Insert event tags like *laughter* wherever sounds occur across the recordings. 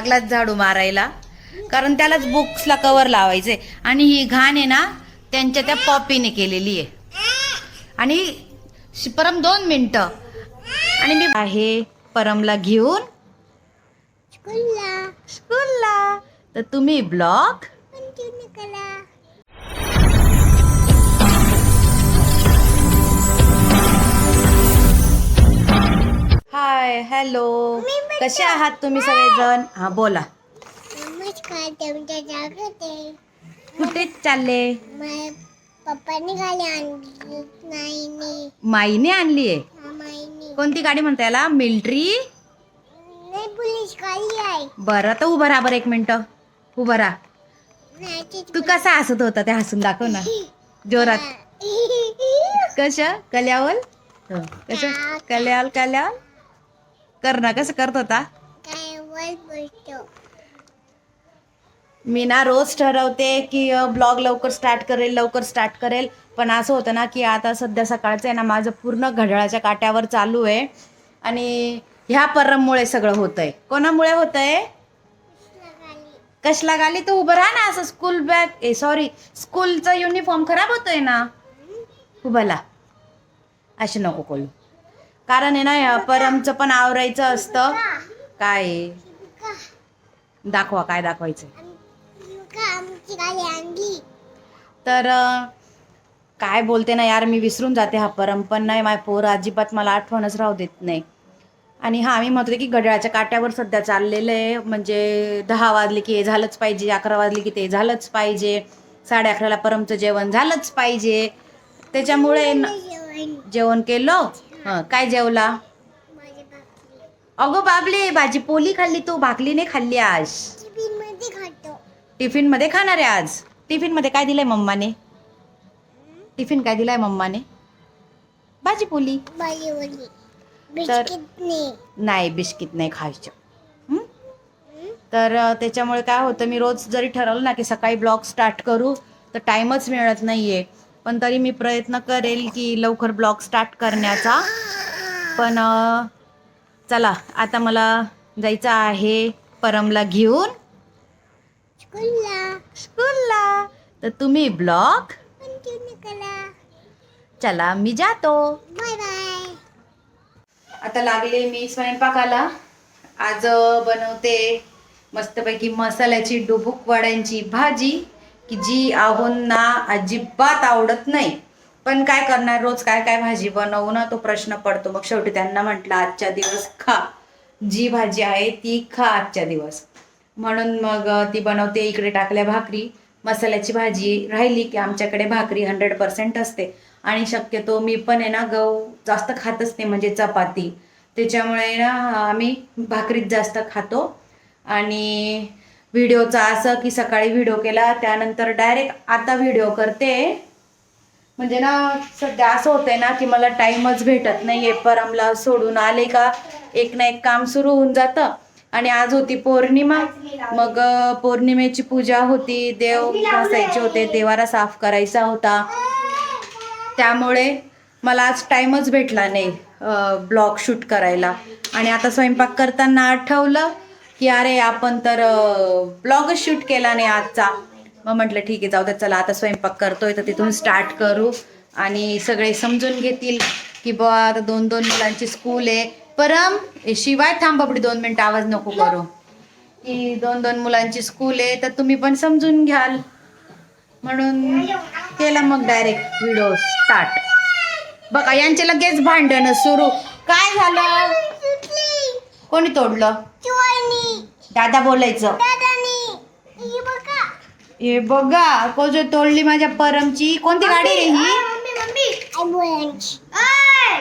लागलाच झाडू मारायला. कारण त्यालाच बुक्सला कवर लावायचे. आणि ही घाण आहे ना त्यांच्या त्या पॉपीने केलेली आहे. आणि परम दोन मिनटं. आणि मी आहे परमला घेऊन. स्कूलला. तर तुम्ही ब्लॉग हाय हॅलो. कसे आहात तुम्ही सगळेजण? हा बोला. नमस्कार तुमच्या जागृत आहे. कुठे चालले? पप्पाने आणली. नाही मी माईने आणली आहे? कोणती गाडी म्हणता याला? मिल्ट्री? नाही पोलीस गाडी आहे. बरं तर उभं राहा बरं एक मिनिट. उभं राहा. नाही ती तू कसा हसत होता ते हसून दाखव ना. जोरात. *laughs* कश? कल्यावल? हं, कसं कल्याल कल्याल? कर ना कसं करत होता? काय वर बोलतो. मी ना रोज ठरवते की ब्लॉग लवकर स्टार्ट करेल लवकर स्टार्ट करेल. पण असं होतं ना की आता सध्या सकाळचं आहे ना माझं पूर्ण घड्याळाच्या काट्यावर चालू आहे. आणि ह्या परममुळे सगळं होतं आहे कोणामुळे होतं आहे कशला गाली? तर उभं राहा ना असं स्कूल बॅग ए सॉरी स्कूलचा युनिफॉर्म खराब होतोय ना. उभाला असे नको करू. कारण आहे ना परमचं पण आवरायचं असतं. काय? दाखवा काय दाखवायचं तर काय बोलते ना यार मी विसरून जाते हा परम पण नाही माय पोर अजिबात मला आठवणच राहू देत नाही. आणि हा मी म्हणतो की घड्याळाच्या काट्यावर सध्या चाललेलं आहे म्हणजे दहा वाजले की हे झालंच पाहिजे अकरा वाजले की ते झालंच पाहिजे साडे अकराला परमचं जेवण झालंच पाहिजे. त्याच्यामुळे जेवण केलं. हं, काय जेवला? अगो बाबले भाजी पोली खाल्ली तू भाकली नाही खाल्ली आज. टिफिनमध्ये खाणार आहे आज? टिफिनमध्ये काय दिलंय मम्माने? टिफिन काय दिलाय मम्माने? भाजी पोली. बिस्किट नाही नाही बिस्किट नाही खायचं? तर त्याच्यामुळे काय होतं मी रोज जरी ठरवलं ना की सकाळी ब्लॉग स्टार्ट करू तर टाईमच मिळत नाही आहे पण तरी मी प्रयत्न करेल की लवकर ब्लॉग स्टार्ट करण्याचा. पण चला आता मला जायचं आहे परमला घेऊन. स्कूलला. तर तुम्ही ब्लॉग? चला मी जातो. Bye bye. आता लागले मी स्वयंपाकाला. आज बनवते मस्तपैकी मसाल्याची डुबुक वड्यांची भाजी. की जी आहोंना अजिबात आवडत नाही. पण काय करणार रोज काय काय भाजी बनवू ना तो प्रश्न पडतो. मग शेवटी त्यांना म्हटलं आजच्या दिवस खा. जी भाजी आहे ती खा आजच्या दिवस. म्हणून मग ती बनवते इकडे टाकल्या भाकरी. मसाल्याची भाजी राहिली की आमच्याकडे भाकरी हंड्रेड पर्सेंट असते. आणि शक्यतो मी पण आहे ना गहू जास्त खातच नाही म्हणजे चपाती. त्याच्यामुळे ना आम्ही भाकरीच जास्त खातो. आणि व्हिडिओचा असं की सकाळी व्हिडिओ केला त्यानंतर डायरेक्ट आता व्हिडिओ करते. म्हणजे ना सध्या असं होतंय ना की मला टाईमच भेटत नाही आहे परमला सोडून आले का एक ना एक काम सुरू होऊन जातं. आणि आज होती पौर्णिमा. मग पौर्णिमेची पूजा होती. देव घासायचे होते देवारा साफ करायचा होता. त्यामुळे मला आज टाईमच भेटला नाही ब्लॉग शूट करायला. आणि आता स्वयंपाक करताना आठवलं की अरे आपण तर ब्लॉगच शूट केला नाही आजचा. मग म्हटलं ठीक आहे जाऊ दे चला आता स्वयंपाक करतोय तर तिथून स्टार्ट करू. आणि सगळे समजून घेतील की बा आता दोन दोन मुलांची स्कूल आहे. परम ए, शिवाय थांब दोन मिनटं आवाज नको करू. की दोन दोन मुलांची स्कूल आहे तर तुम्ही पण समजून घ्याल. म्हणून केला मग डायरेक्ट व्हिडिओ स्टार्ट बघा यांचे लगेच भांडणं सुरू. काय झालं? कोणी तोडलं? दादा बोलायचं. ही बघा. कोजो तोडली माझ्या परमची. कोणती गाडी आहे ही?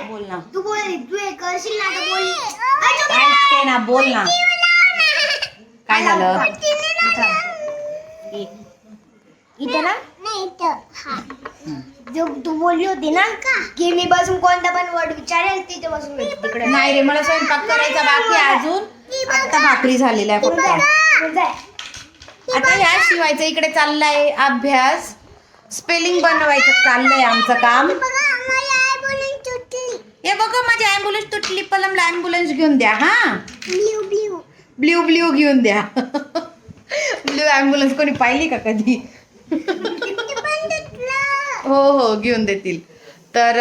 बोल ना. तू बोल तू हे करशील ना तर बोल. ऐकते ना बोल ना. काय झालं? इथं ना. नाही इथं. हा. जो तू बोलली होती ना की मी बसून कोणता पण वर्ड विचारेल तिथे बसून तिकडे नाही रे मला स्वयंपाक करायचा बाकी आहे अजून. आता भाकरी झालेला आहे फक्त आता ह्या शिवायचं इकडे चाललाय अभ्यास. स्पेलिंग बनवायचं चाललंय आमचं काम. हे बघा माझी ॲम्ब्युलन्स तुटली. पलमला ॲम्ब्युलन्स घेऊन द्या हा. ब्ल्यू ब्ल्यू ब्ल्यू ब्ल्यू घेऊन द्या. ब्ल्यू ॲम्ब्युलन्स कोणी पाहिली का कधी? हो हो घेऊन देतील. तर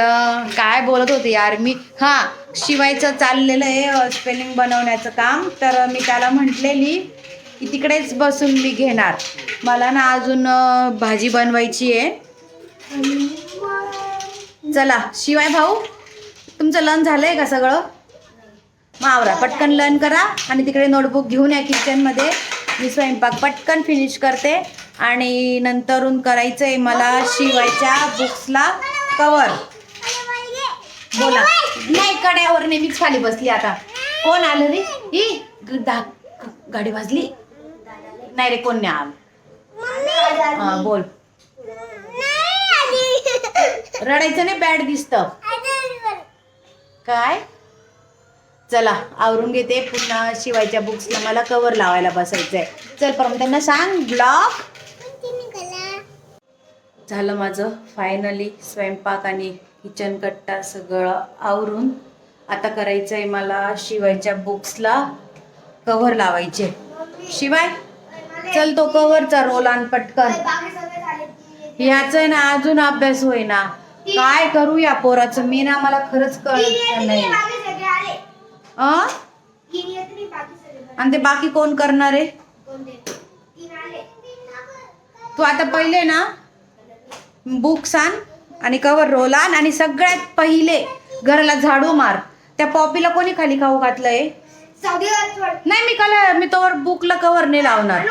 काय बोलत होते यार मी हां शिवायचं चाललेलं आहे स्पेलिंग बनवण्याचं काम. तर मी त्याला म्हटलेली की तिकडेच बसून मी घेणार. मला ना अजून भाजी बनवायची आहे. चला शिवाय भाऊ तुमचं लन झालं आहे का सगळं? मावरा पटकन लन करा आणि तिकडे नोटबुक घेऊन या किचनमध्ये मी स्वयंपाक पटकन फिनिश करते. आणि नंतरून करायचं आहे मला शिवायच्या बुक्सला कवर. बोला. नाही कड्यावर नेहमीच खाली बसली आता. कोण आलं रे? ही गाडी वाजली? नाही रे कोण नाही आलं. हा, बोल. रडायचं नाही बॅड दिसतं. काय? चला आवरून घेते. पुन्हा शिवायच्या बुक्सला मला कवर लावायला बसायचंय. चल परम त्यांना सांग ब्लॉक झालं माझं फायनली स्वयंपाक आणि किचन कट्टा सगळं आवरून आता करायचं आहे मला शिवायच्या बुक्सला कव्हर लावायचे. शिवाय चल तो कव्हरचा रोल आण पटकन. ह्याच आहे ना अजून अभ्यास होईना. काय करू या पोराचं? मी ना मला खरंच कळत नाही? आणि ते बाकी कोण करणार आहे? तू आता पहिले ना बुक्स आण आणि कवर रोल आण आणि सगळ्यात पहिले घराला झाडू मार. त्या पॉपीला कोणी खाली खाऊ घातलंय? नाही मी काल मी तोवर बुकला कवर नाही लावणार.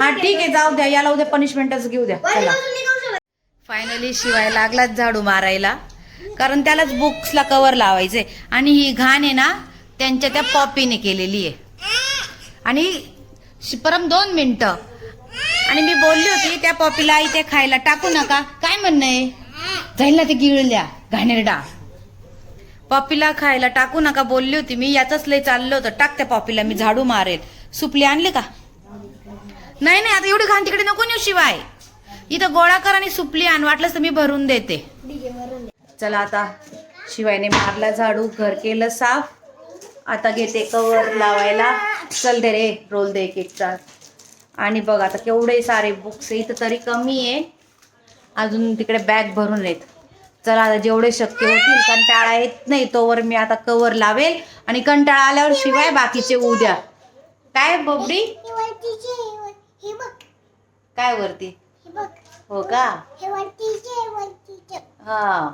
हा ठीक आहे जाऊ द्या याला उद्या पनिशमेंटच घेऊ द्या. चला. फायनली शिवाय लागलाच झाडू मारायला. कारण त्यालाच बुक्सला कवर लावायचे. आणि ही घाण आहे ना त्यांच्या त्या पॉपीने केलेली आहे. आणि परम दोन मिनिटं. आणि मी बोलली होती त्या पॉपीला इथे खायला टाकू नका. काय म्हणणं आहे? जाईल ना ते गिळल्या घाणेरडा. पॉपीला खायला टाकू नका बोलली होती मी याच लय चाललं होतं. टाक त्या पॉपीला मी झाडू मारेल. सुपली आणले का? नाही नाही आता एवढी घाण तिकडे नको नेऊ शिवाय. इथं गोळा कर आणि सुपली आण वाटलंच तर मी भरून देते. चला आता शिवायने मारला झाडू घर केलं साफ. आता घेते कवर लावायला. चल दे रे रोल दे एक एकचा आणि बघ आता केवढे सारे बुक्स इथं तरी कमी आहे. अजून तिकडे बॅग भरून आहेत. चला आता जेवढे शक्य होतील कंटाळा येत नाही तोवर मी आता कवर लावेल आणि कंटाळा आल्यावर शिवाय बाकीचे उद्या. काय बबडी? काय वरती? हो का? हा.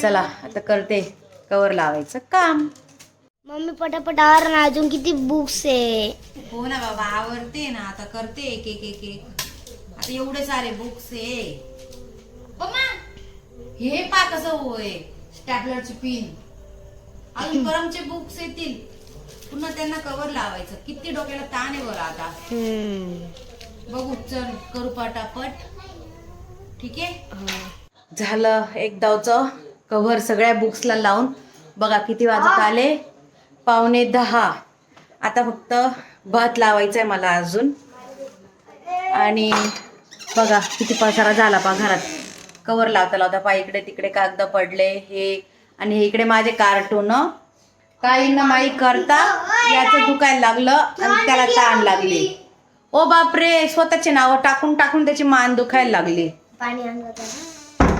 चला आता करते. कवर लावायचं काम. मम्मी पटापट आवर ना अजून किती बुक्स आहे. हो ना बाबा आवडते ना आता करते एक एक एक एक. आता एवढे सारे बुक्स आहे. हे पा कसं होय स्टॅपलरची पिन अजून *laughs* परमचे बुक्स येतील. पुन्हा त्यांना कवर लावायचं. किती डोक्याला ताण आहे बरं आता. बघू चल करू पटापट. ठीक आहे? झालं एक दावचं कव्हर सगळ्या बुक्सला लावून. बघा किती वाजत आले. पावणे दहा. आता फक्त भात लावायचा आहे मला अजून. आणि बघा किती पसारा झाला पा घरात. कवर लावता लावता पा इकडे तिकडे कागद पडले हे आणि हे इकडे माझे कार्टून. काही ना माई करता याचं दुखायला लागलं आणि त्याला ताण लागली. ओ बापरे स्वतःचे नावं टाकून टाकून त्याची मान दुखायला लागली.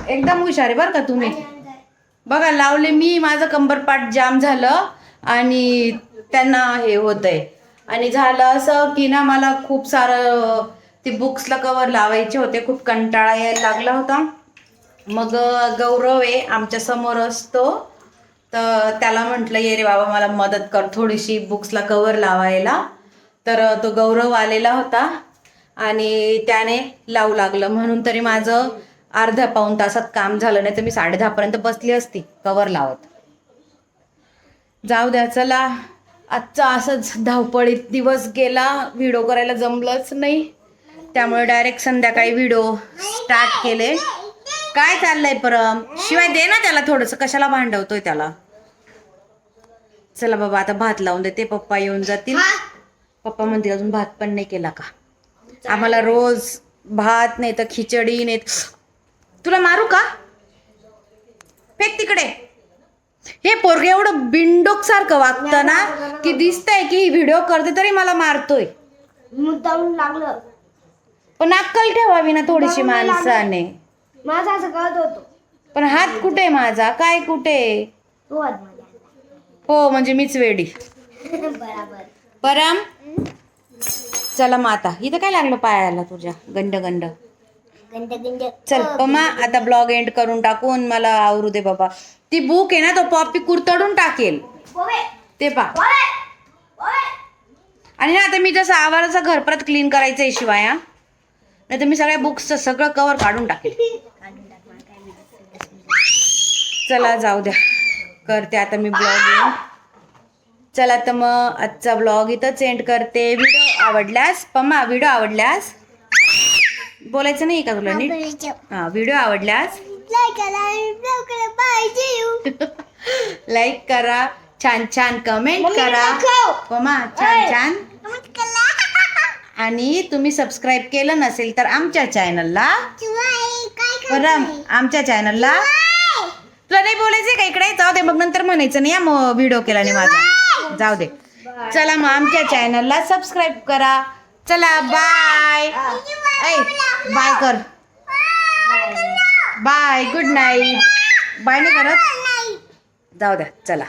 एकदम हुशार आहे बरं का तुम्ही? बघा लावले मी माझं कंबरपाट जाम झालं. आणि त्यांना हे होतंय. आणि झालं असं की ना मला खूप सारं ते बुक्सला कवर लावायचे होते. खूप कंटाळा यायला लागला होता. मग गौरव आहे आमच्यासमोर असतो. तर त्याला म्हटलं ये रे बाबा मला मदत कर थोडीशी बुक्सला कवर लावायला. तर तो गौरव आलेला होता. आणि त्याने लावू लागलं. म्हणून तरी माझं अर्ध्या पाऊण तासात काम झालं. नाही तर मी साडे दहापर्यंत बसली असती कवर लावत. जाऊ द्या चला. आजचा असंच धावपळीत दिवस गेला. व्हिडिओ करायला जमलंच नाही. त्यामुळे डायरेक्ट संध्याकाळी व्हिडिओ स्टार्ट केले. काय चाललंय परम? शिवाय दे ना त्याला थोडंसं. कशाला भांडवतोय त्याला? चला बाबा आता भात लावून देते. पप्पा येऊन जातील. पप्पा म्हणतील अजून भात पण नाही केला का? आम्हाला रोज भात नाही तर खिचडी नाही तुला मारू का? फेक तिकडे. हे पोरग एवढं बिंडोक सारखं वागतं ना की दिसतंय की ही व्हिडिओ करते तरी मला मारतोय. लागलं. पण अक्कल ठेवावी ना थोडीशी माणसाने. माझं असं कळत होतो. पण हात कुठे माझा? काय कुठे तो हात माझ्या हो म्हणजे मीच वेडी. *laughs* बराबर. परम चला मग आता इथं काय लागलं पायाला तुझ्या? गंड गंड. चल पमा आता ब्लॉग एंड करून टाकून मला आवरू दे बाबा. ती बुक आहे ना तो पॉपी कुरतडून टाकेल. ते पा. आणि ना आता मी जसं आवाराचं घर परत क्लीन करायचं आहे शिवाय हा. नाही तर मी सगळ्या बुक्सचं सगळं कवर काढून टाकेल. चला जाऊ द्या. करते आता मी ब्लॉग चला तर मग आजचा ब्लॉग इथंच एंड करते. व्हिडिओ आवडल्यास पम्मा व्हिडिओ आवडल्यास. बोलायचं नाही का तुला नीट? हा व्हिडिओ आवडल्यास. लाईक *laughs* करा छान छान कमेंट करा. पम्मा छान. छान. *laughs* आणि तुम्ही सबस्क्राईब केलं नसेल तर आमच्या चॅनलला परम आमच्या चॅनलला तुला नाही बोलायचंय का इकडे? जाऊ दे मग नंतर म्हणायचं नाही मग व्हिडिओ केला नाही माझा. जाऊ दे. चला मग आमच्या चॅनलला सबस्क्राईब करा. चला बाय ऐ बाय कर. बाय गुड नाईट बाय नाही करत? जाऊ द्या चला.